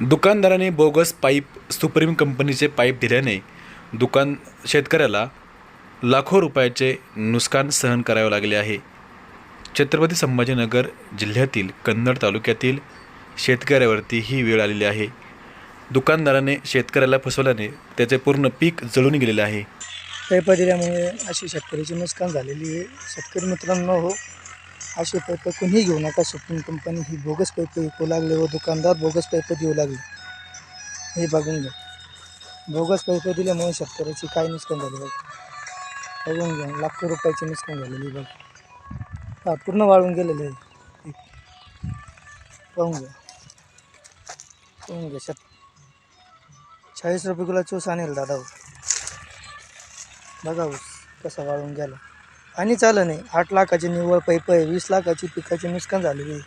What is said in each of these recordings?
दुकानदाराने bogus pipe Supreme कंपनीचे pipe दिल्याने दुकान शेतकऱ्याला लाखो रुपयाचे नुकसान सहन करावे लागले आहे. छत्रपती संभाजीनगर जिल्ह्यातील कन्नड तालुक्यातील शेतकऱ्यावरती ही वेळ आलेली आहे. दुकानदाराने शेतकऱ्याला फसवल्याने त्याचे पूर्ण पीक जळून गेलेले आहे. पेपर दिल्यामुळे अशी शेतकऱ्याची नुकसान झालेली आहे. शेतकरी मित्रांनो हो असे पैप कोणीही घेऊ नका. शिपिंग कंपनी ही बोगस पैप विकू लागले व दुकानदार बोगस पैप देऊ लागले. हे बघून घ्या. बोगस पैप दिल्यामुळे शेतकऱ्याची काय नुकसान झाले बघ. बघून घ्या. लाखो रुपयाचे नुकसान झालेली बघ. हा पूर्ण वाळून गेलेले आहे. पाहून घ्या. पाहून घ्या. शेत चाळीस रुपये किलो चूस आणेल दादा बघा ऊस कसा वाळून गेला. आणि चालं नाही आठ लाखाची निव्वळ पैप आहे वीस लाखाची पिकाचे नुकसान झालेली. आहे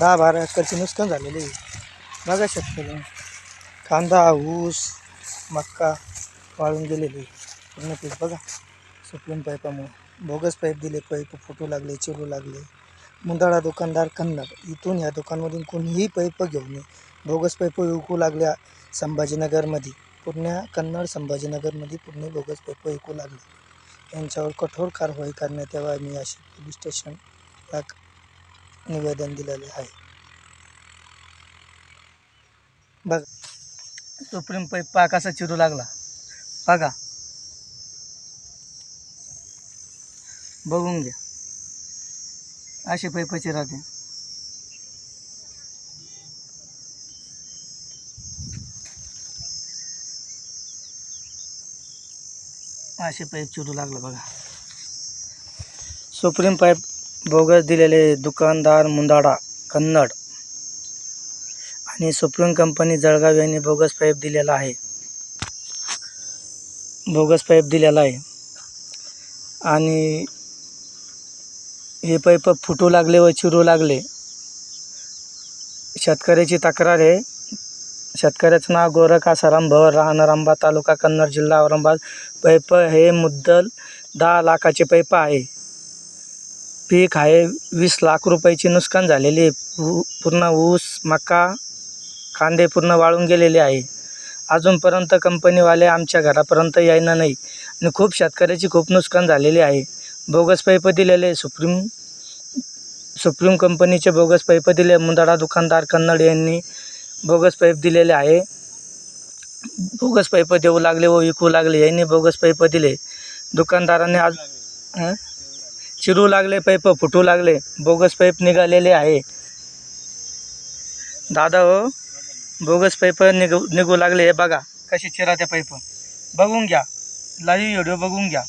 दहा बारा एकरचे नुकसान झालेले. आहे बघा शेतकरी कांदा ऊस मक्का वाळून गेलेले. आहे. पूर्ण पीक बघा. सुप्रीम पाईपामुळे. बोगस पाईप दिले पाईप फुटू लागले चिरू लागले. मुंदाळा दुकानदार कन्नड. इथून या दुकानमधून कोणीही पैप घेऊ नये. बोगस पैप विकू लागल्या संभाजीनगरमध्ये. पूर्ण कन्नड संभाजीनगरमध्ये पूर्ण बोगस पैप विकू लागले. यांच्यावर कठोर कारवाई करण्यात यावा मी अशी पोलीस स्टेशनला निवेदन दिलेले आहे. बघ. सुप्रीम पै पा कसा चिरू लागला. बघा. बघून घ्या. असे पैपाचे राहते. असे पाईप चिरू लागलं बघा. सुप्रीम पाईप बोगस दिलेले दुकानदार मुंदाडा कन्नड. आणि सुप्रीम कंपनी जळगाव यांनी बोगस पाईप दिलेला आहे. बोगस पाईप दिलेला आहे. आणि हे पाईप फुटू लागले व चिरू लागले. शेतकऱ्याची तक्रार आहे. शेतकऱ्याचं नाव गोरख आसाराम भवर राहणार आंबा तालुका कन्नड जिल्हा औरंगाबाद. पैप हे मुद्दल दहा लाखाचे पैप आहे. पीक आहे वीस लाख रुपयाचे नुकसान झालेले आहे. पूर्ण ऊस मका कांदे पूर्ण वाळून गेलेले आहे. अजूनपर्यंत कंपनीवाले आमच्या घरापर्यंत यायना नाही आणि खूप शेतकऱ्याची खूप नुकसान झालेले आहे. बोगस पैप दिलेले सुप्रीम सुप्रीम कंपनीचे बोगस पैप दिले मुंदाडा दुकानदार कन्नड यांनी बोगस पाईप दिलेले आहे. बोगस पाईप देऊ लागले व विकू लागले. यांनी बोगस पाईप दिले. दुकानदारांनी आज चिरू लागले पाईप फुटू लागले. बोगस पाईप निघालेले आहे. दादा हो बोगस पाईप निघू निघू लागले. हे बघा कसे चिराते पाईप. बघून घ्या. लाईव्ह व्हिडिओ बघून घ्या.